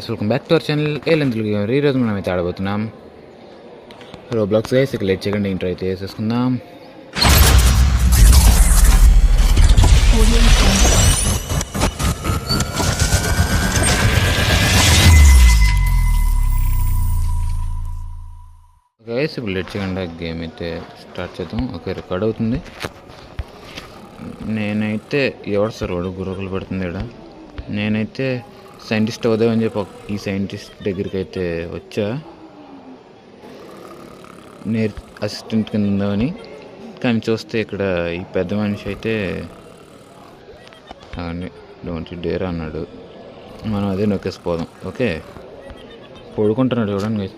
Guys welcome back to our channel ఏ లెంతులు gamer ఈరోజు మనం అయితే ఆడబోతున్నాం. రోబ్లాక్స్ గైస్ ఇక లేట్ చేయకండి ఇంటర్ అయితే వేసేసుకుందాం గైస్ ఇప్పుడు లేట్ చేయకుండా గేమ్ అయితే స్టార్ట్ చేద్దాం. ఓకే రికార్డ్ అవుతుంది. నేనైతే ఎవరు సార్ వాడు? గుర్రకులు పెడుతుంది ఇక్కడ నేనైతే సైంటిస్ట్ అవుదామని చెప్పి ఈ సైంటిస్ట్ దగ్గరికి అయితే వచ్చా. నేర్ అసిస్టెంట్ కింద ఉందామని. కానీ చూస్తే ఇక్కడ ఈ పెద్ద మనిషి అయితే డోంట్ డేర్ అన్నాడు. మనం అదే నొక్కేసిపోదాం. ఓకే? పడుకుంటున్నాడు చూడండి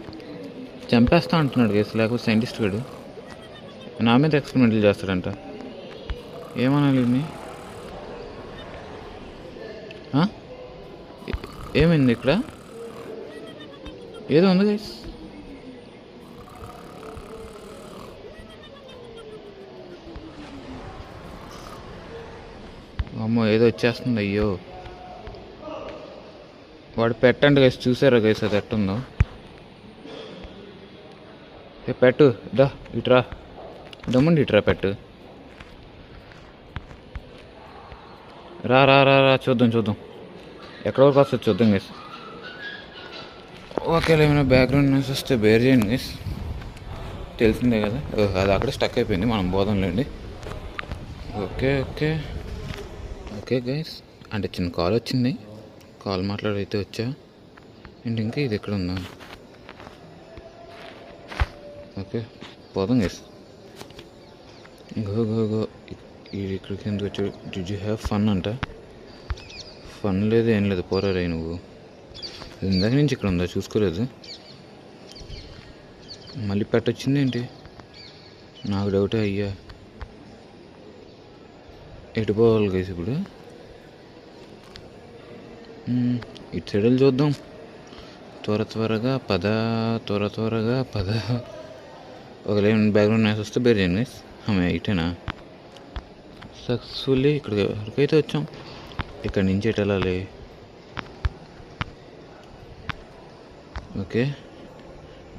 చంపేస్తా అంటున్నాడు కేసు లేకపోతే సైంటిస్ట్ గడు నా మీద ఎక్స్పెరిమెంట్లు చేస్తాడంట. ఏమనాలి ఏమైంది ఇక్కడ? ఏదో ఉంది గైస్ అమ్మో ఏదో వచ్చేస్తుంది అయ్యో. వాడు పెట్టండి గైస్ చూసారా గైస్ అది ఎట్టుందో? ఏ పెట్టు దా ఇట్రా దమ్ముండి ఇట్రా పెట్టు. రా రా రా రా చూద్దాం చూద్దాం. ఎక్కడ వరకు వస్తుంది చూద్దాం గైస్ ఓకే ఏమైనా బ్యాక్గ్రౌండ్ న్యూస్ వస్తే బేర్ చేయండి గైస్ తెలిసిందే కదా. అది అక్కడే స్టక్ అయిపోయింది మనం బోధంలేండి ఓకే ఓకే. ఓకే గైస్ అంటే చిన్న కాల్ వచ్చింది. కాల్ మాట్లాడైతే వచ్చా? అండ్ ఇంకా ఇది ఎక్కడ ఉందా? ఓకే పోదాం గైస్ గో గో గో. ఇది ఇక్కడికి ఎందుకు వచ్చాడు డి యూ హ్యావ్ ఫన్ అంట? ఫన్ లేదు ఏం లేదు. పోరారే నువ్వు. ఇందాక నుంచి ఇక్కడ ఉందా? చూసుకోలేదు. మళ్ళీ పెట్టొచ్చింది ఏంటి? నాకు డౌటే అయ్యా. ఎటు పోవాలి గైస్ ఇప్పుడు? ఇటు సైడ్ చూద్దాం. త్వర త్వరగా పద త్వర త్వరగా పద. ఒకవేళ బ్యాక్గ్రౌండ్ నాయిస్ వస్తే బేర్ చేయండి గైస్ ఆమె ఇటేనా? సక్సెస్ఫుల్లీ ఇక్కడికి ఎక్కడికైతే వచ్చాం. ఇక్కడ నుంచి ఎటు వెళ్ళాలి? ఓకే.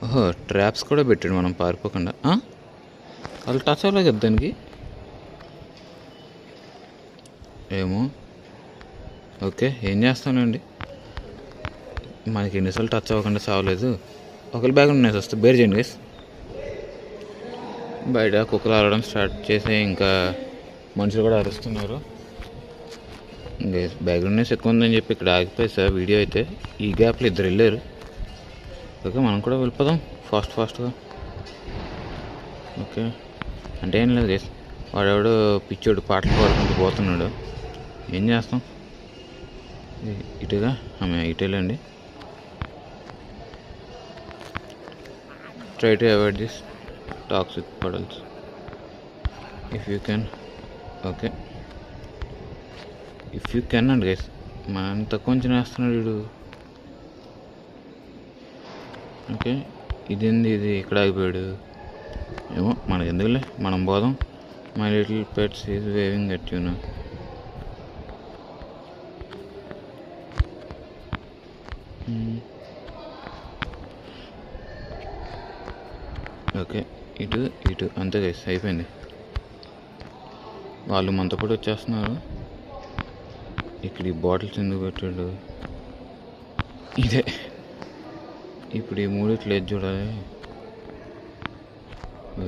ఓహో ట్రాప్స్ కూడా పెట్టాడు మనం పారిపోకుండా. వాళ్ళు టచ్ అవ్వలేదు కదా దానికి? ఏమో. ఓకే ఏం చేస్తానండి? మనకి ఎన్నిసార్లు టచ్ అవ్వకుండా చావలేదు. ఒకరి బ్యాగ్ ఉన్నాయి వస్తే. బేర్ చేయండి గైస్ బయట కుక్కలు ఆడడం స్టార్ట్ చేసి ఇంకా మనుషులు కూడా అరుస్తున్నారు. బ్యాక్గ్రౌండ్ న్యూస్ ఎక్కువ ఉందని చెప్పి ఇక్కడ ఆగిపోయి సార్ వీడియో అయితే ఈ గ్యాప్లో ఇద్దరు వెళ్ళారు. ఓకే మనం కూడా వెళ్ళిపోదాం. ఫాస్ట్ ఫాస్ట్గా ఓకే. అంటే ఏం లేదు గైస్ వాడెవడో పిచ్చోడు పాటలు పాడుకుంటూ పోతున్నాడు. ఏం చేస్తాం? ఇటుగా? ఆమె ఇటు try to avoid this toxic puddles if you can okay if you can అండి గైస్ మనం తక్కువ కొంచెం వేస్తున్నాడు వీడు. ఓకే ఇదేంది ఇది? ఇక్కడ ఆగిపోయాడు. ఏమో మనకి ఎందుకులే? మనం పోదాం. My little pets is waving at you okay ఇటు ఇటు అంతే గైస్ అయిపోయింది. వాళ్ళు మనతో పాటు వచ్చేస్తున్నారు. ఇక్కడ ఈ బాటిల్స్ ఎందుకు పెట్టాడు? ఇదే. ఇప్పుడు ఈ మూడిట్లో ఏది చూడాలి?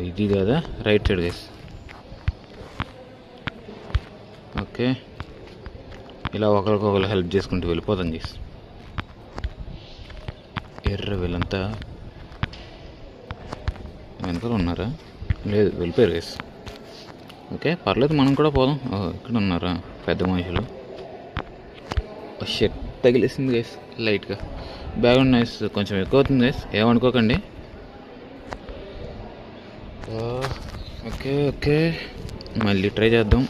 ఇది కదా? Right side guys okay. ఇలా ఒకరికొకరు హెల్ప్ చేసుకుంటూ వెళ్ళిపోతాం గైస్ ఎర్ర వీళ్ళంతా వెనకాల ఉన్నారా? లేదు వెళ్ళిపోయారు గైస్ ఓకే పర్లేదు మనం కూడా పోదాం. ఇక్కడ ఉన్నారా? పెద్ద మనుషులు. Oh, షర్ట్ తగిలేసింది గైస్ లైట్గా బ్యాక్గ్రౌండ్ నాయిస్ కొంచెం ఎక్కువ అవుతుంది గైస్ ఏమనుకోకండి ఓకే ah, ఓకే మళ్ళీ ట్రై చేద్దాం.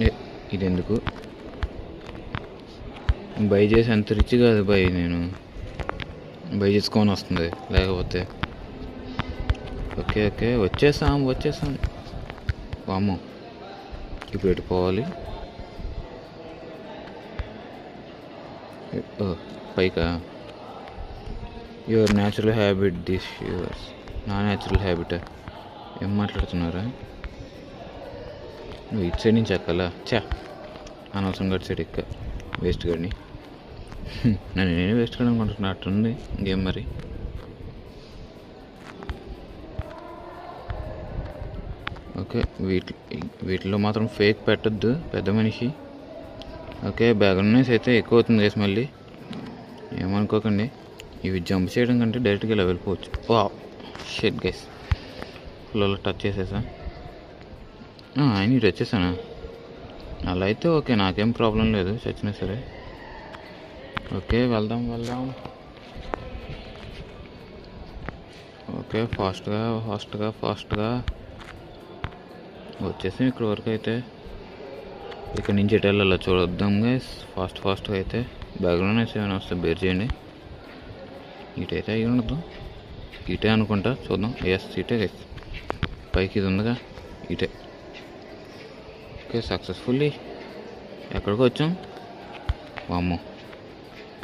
ఏ, ఇది ఎందుకు బై చేసి అంత రిచ్ కాదు బై నేను. బై చేసుకొని వస్తుంది లేకపోతే. ఓకే ఓకే వచ్చేసాం వచ్చేసాం. వామ్మో. ఇప్పుడు ఎటు పోవాలి? పైకా? Your natural habit this yours నా న్యాచురల్ హ్యాబిట్ ఏం మాట్లాడుతున్నారా నువ్వు ఇటు సైడ్ నుంచి ఎక్కాలా? చా అనవసరం గడి సైడ్ ఎక్క. వేస్ట్ గడిని. నన్ను నేనే వేస్ట్ గడి అనుకుంటున్నట్టుంది ఇంకేం మరి? ఓకే వీటి వీటిలో మాత్రం ఫేక్ పెట్టద్దు పెద్ద మనిషి. ఓకే బ్యాక్గ్రౌండ్ అయితే ఎక్కువ అవుతుంది కేసు మళ్ళీ. ఏమనుకోకండి. ఇవి జంప్ చేయడం కంటే డైరెక్ట్గా ఇలా వెళ్ళిపోవచ్చు. వా షెట్ గైస్ ఫ్లోలో టచ్ చేసేసా? ఆయన ఇటు వచ్చేసానా? అలా అయితే ఓకే నాకేం ప్రాబ్లం లేదు చచ్చినా సరే. ఓకే వెళ్దాం వెళ్దాం. ఓకే ఫాస్ట్గా ఫాస్ట్గా ఫాస్ట్గా వచ్చేసాం ఇక్కడ వరకు అయితే. ఇక్కడ నుంచి ఎటు వెళ్ళాలో చూద్దాం గైస్ ఫాస్ట్ ఫాస్ట్గా అయితే బ్యాక్గ్రౌండ్ అయితే ఏమైనా వస్తే బేర్ చేయండి. ఇటైతే అయి ఉండదు ఇటే అనుకుంటా చూద్దాం. ఎస్ ఇటే గైస్ పైకి ఇది ఉందిగా ఇటే. ఓకే సక్సెస్ఫుల్లీ ఎక్కడికి వచ్చాం. వామ్మో.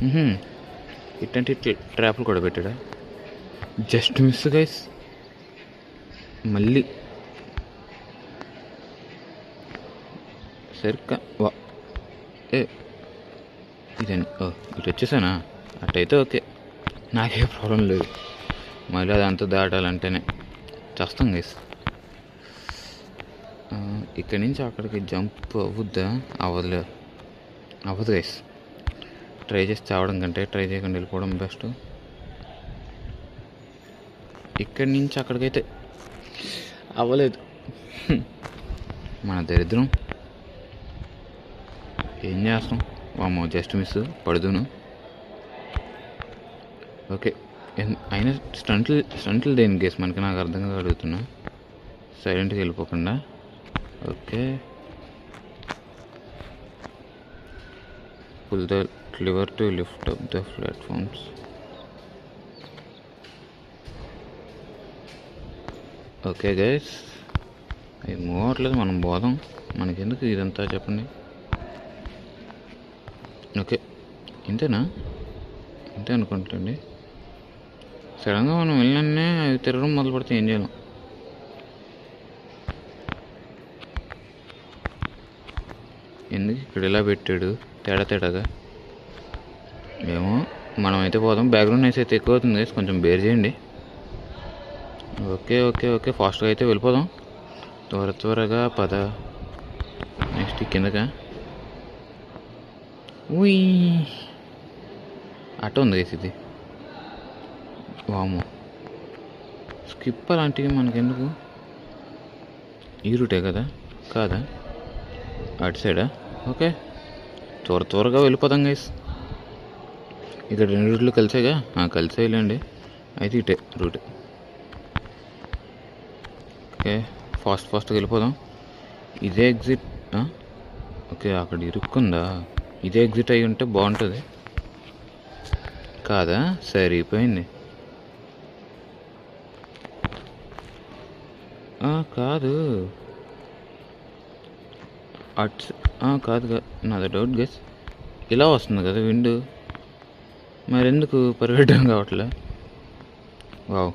మ్మ్హ్మ్. ఇట్లా ట్రాప్లు కూడా పెట్టాడా? జస్ట్ మిస్ గైస్ మళ్ళీ సరిగ్గా వా ఏ ఇదని ఓ ఇటు వచ్చేసానా అట్టయితే ఓకే నాకే ప్రాబ్లం లేదు మళ్ళీ అదంతా దాటాలంటేనే చేస్తాం గైస్ ఇక్కడి నుంచి అక్కడికి జంప్ అవ్వద్దా అవ్వదులే అవ్వదు గైస్ ట్రై చేసి చావడం కంటే ట్రై చేయకుండా వెళ్ళిపోవడం బెస్ట్ ఇక్కడి నుంచి అక్కడికైతే అవ్వలేదు మన దరిద్రం ఏం చేస్తాం వామ్మో జస్ట్ మిస్ పడుదును. ఓకే అయినా స్టంట్లు స్టంట్లు దేని గేస్ మనకి నాకు అర్థం కాదు అడుగుతున్నా. సైలెంట్గా వెళ్ళిపోకుండా. Okay pull the lever to lift up the platforms okay guys అవి మూవ్ అవ్వట్లేదు మనం పోదాం మనకెందుకు ఇదంతా? చెప్పండి. ఓకే. ఇంతేనా? ఇంతే అనుకుంటండి. సడన్గా మనం వెళ్ళనే అవి తిరగడం మొదలు పెడితే ఏం చేయలేం? ఎందుకు ఇక్కడ ఇలా పెట్టాడు? తేడా తేడాగా. ఏమో మనం అయితే పోదాం. బ్యాక్గ్రౌండ్ నైస్ అయితే ఎక్కువ అవుతుంది కొంచెం బేర్ చేయండి. Okay okay okay. ఫాస్ట్గా అయితే వెళ్ళిపోదాం. త్వర త్వరగా పద. నెక్స్ట్ కిందగా ఉయ్ అటు ఉంది ఇది. వాము స్కిప్ అలాంటివి మనకెందుకు? ఈ రూటే కదా? కాదా? అటు సైడా ఓకే. త్వర త్వరగా వెళ్ళిపోదాం గైస్ ఇక్కడ రెండు రూట్లు కలిసాగా కలిసేయలేండి. అయితే ఇటే రూట్. ఓకే. ఫాస్ట్ ఫాస్ట్గా వెళ్ళిపోదాం. ఇదే ఎగ్జిట్ ఓకే అక్కడ ఇరుక్కుందా? ఇదే ఎగ్జిట్ అయి ఉంటే బాగుంటుంది. కాదా? సరిపోయింది. కాదు. అట్స్ కాదు కా- నాది డౌట్ గెస్ ఇలా వస్తుంది కదా విండు. మరెందుకు పరిగెట్టడం కావట్లే? వావ్.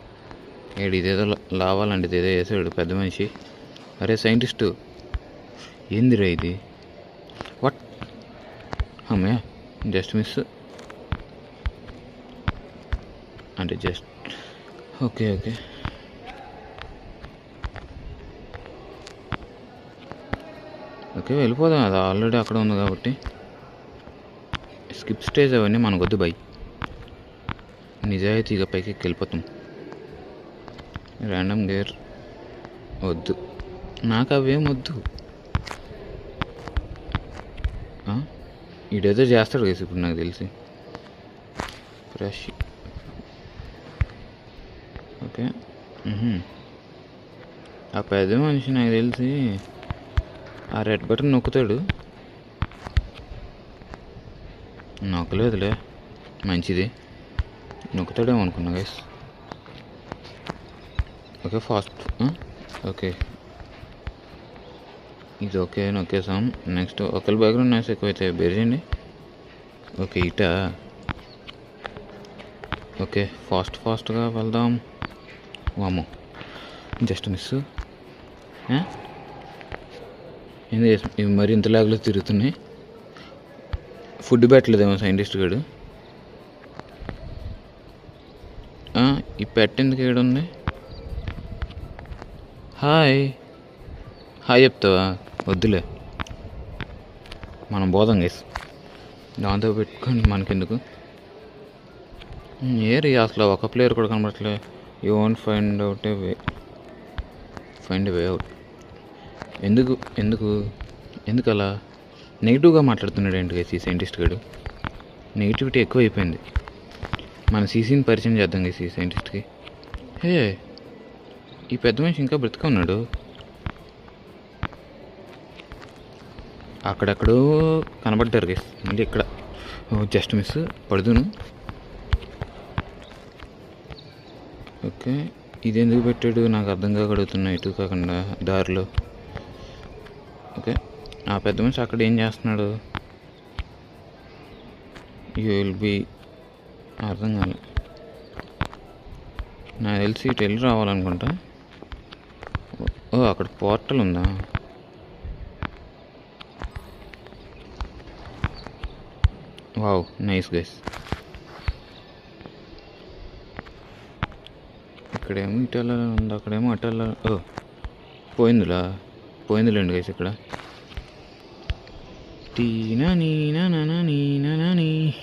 ఏడు ఇదేదో లావాలంటే ఇదేదో వేసాడు పెద్ద మనిషి. అరే సైంటిస్టు. ఏందిరా ఇది? అమ్మయ్య జస్ట్ మిస్. అంటే జస్ట్ ఓకే ఓకే. ఓకే వెళ్ళిపోదాం. అది ఆల్రెడీ అక్కడ ఉంది కాబట్టి. స్కిప్ స్టేజ్ అవన్నీ మనకు వద్దు బై నిజాయితీగా పైకి ఎక్కి వెళ్ళిపోతాం ర్యాండమ్ గేర్ వద్దు. నాకు అవేం వద్దు. ఆ? చేస్తాడు కదా ఇప్పుడు నాకు తెలిసి. Fresh okay mm-hmm. ఆ పెద్ద మనిషి నాకు తెలిసి ఆ రెడ్ బటన్ నొక్కుతాడు. నొక్కలేదులే. మంచిది. నొక్కుతాడేమో అనుకున్నా గైస్ ఓకే ఫాస్ట్ ఓకే ఇది ఓకే నొక్కేసాం నెక్స్ట్ ఒకరి బ్యాక్గ్రౌండ్ నాయిస్ ఎక్కువైతే బెరిజండి ఓకే ఇటా. ఓకే ఫాస్ట్ ఫాస్ట్గా వెళ్దాం. వామో జస్ట్ మిస్. ఏంది ఇవి మరి ఇంత లాగ్లో తిరుగుతున్నాయి? ఫుడ్ పెట్టలేదేమో సైంటిస్ట్ గారు ఈ పెట్ ఎందుకు ఏడు ఉంది హాయ్ హాయ్ చెప్తావా? వద్దులే. మనం బోధం గైస్ దాంతో పెట్టుకొని మనకెందుకు? ఏరి అసలు ఒక ప్లేయర్ కూడా కనబడట్లే. You want find out a way find way out ఎందుకు ఎందుకు ఎందుకు అలా నెగిటివ్గా మాట్లాడుతున్నాడు ఏంటి ఈ సైంటిస్ట్ గడు? నెగిటివిటీ ఎక్కువ అయిపోయింది మన సీసీని పరిచయం చేద్దాం గేసి సైంటిస్ట్కి హే ఈ పెద్ద మనిషి ఇంకా బ్రతుకున్నాడు అక్కడెక్కడో కనబడ్డారు గేస్ మళ్ళీ ఇక్కడ జస్ట్ మిస్. పడుదును. ఓకే. ఇది ఎందుకు పెట్టాడు? నాకు అర్థం కాగడుగుతున్నా ఇటు కాకుండా దారిలో. ఓకే. ఆ పెద్ద మనిషి అక్కడ ఏం చేస్తున్నాడు? యూ విల్ బి అర్థం కాలే. నాకు తెలిసి ఇటు వెళ్ళి రావాలనుకుంటా. ఓ అక్కడ పోర్టల్ ఉందా? వావ్ నైస్ గైస్ ఇక్కడేమో ఇటు ఉంది అక్కడేమో అటు ఓ పోయిందిలా? పోయిందిలేండి గైస్ ఇక్కడ. టీనా నీనా నానా నీనా నాని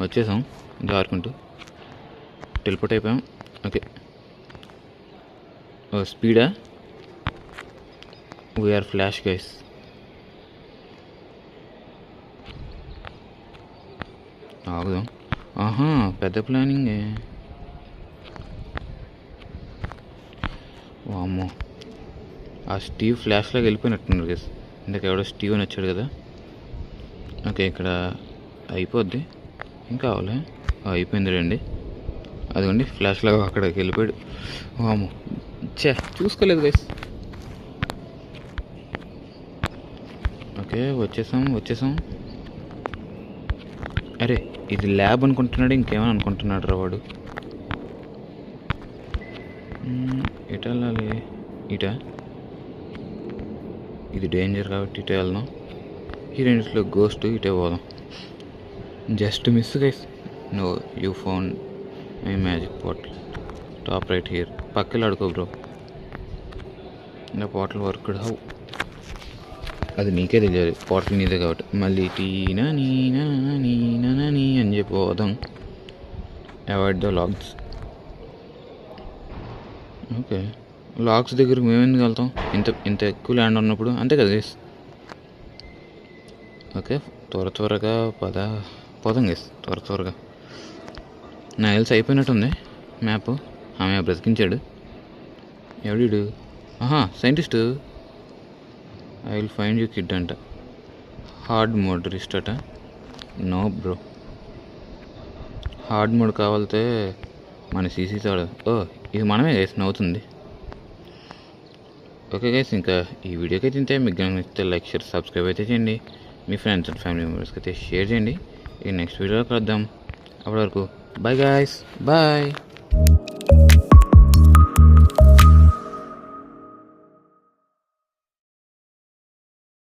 వచ్చేసాం జారుకుంటూ. టెలిపోర్ట్ అయిపోయాం. ఓకే. ఓ స్పీడా? వీఆర్ ఫ్లాష్ గైస్ ఆగుదాం. ఆహా పెద్ద ప్లానింగే. వామ్మో. ఆ స్టీవ్ ఫ్లాష్లోకి వెళ్ళిపోయినట్టున్నారు గైస్ ఇందాక ఎవడో స్టీవ్ అని వచ్చాడు కదా. ఓకే ఇక్కడ అయిపోద్ది. ఇంకా కావాలి? అయిపోయింది రండి అదిగోండి ఫ్లాష్ లాగా అక్కడికి వెళ్ళిపోయాడు. వాము చే చూసుకోలేదు గైస్ ఓకే వచ్చేసాం వచ్చేసాం. అరే ఇది ల్యాబ్ అనుకుంటున్నాడు ఇంకేమని అనుకుంటున్నాడు రా వాడు ఇట వెళ్ళాలి. ఇటా? ఇది డేంజర్ కాబట్టి ఇటే వెళ్దాం. ఈ రెండిట్లో గోస్ట్ ఇటే పోదాం. Just miss guys. No you phone my magic bottle top right here. పక్కలు అడుకో బ్రో. నా బాటిల్ వర్క్ హౌ అది నీకే తెలియాలి. బాటిల్ నీదే కాబట్టి. మళ్ళీ టీనా నీనా నీనా నీ అని చెప్పి పోదాం. Avoid the logs okay logs దగ్గరకు మేము ఎందుకు వెళ్తాం? ఇంత ఇంత ఎక్కువ ల్యాండ్ ఉన్నప్పుడు. అంతే కదా గేస్ ఓకే త్వర త్వరగా పద. పోదాం గేస్ త్వర త్వరగా. నా తెలిసి అయిపోయినట్టుంది మ్యాప్ ఆమె బ్రతికించాడు. ఎవడు ఆహా scientist I will find you kid అంట. Hard mode restart no bro hard mode కావాలితే మన సీసీ తాడు ఓ ఇది మనమే గైస్ నవ్వుతుంది. ఓకే గైస్ ఇంకా ఈ వీడియోకి అయితే ఇంతే. మీకు నచ్చితే లైక్ షేర్ సబ్స్క్రైబ్ అయితే చేయండి. మీ ఫ్రెండ్స్ అండ్ ఫ్యామిలీ మెంబర్స్కి అయితే షేర్ చేయండి. ఈ నెక్స్ట్ వీడియోలో కలుద్దాం. అప్పటి వరకు బాయ్ గాయస్ బాయ్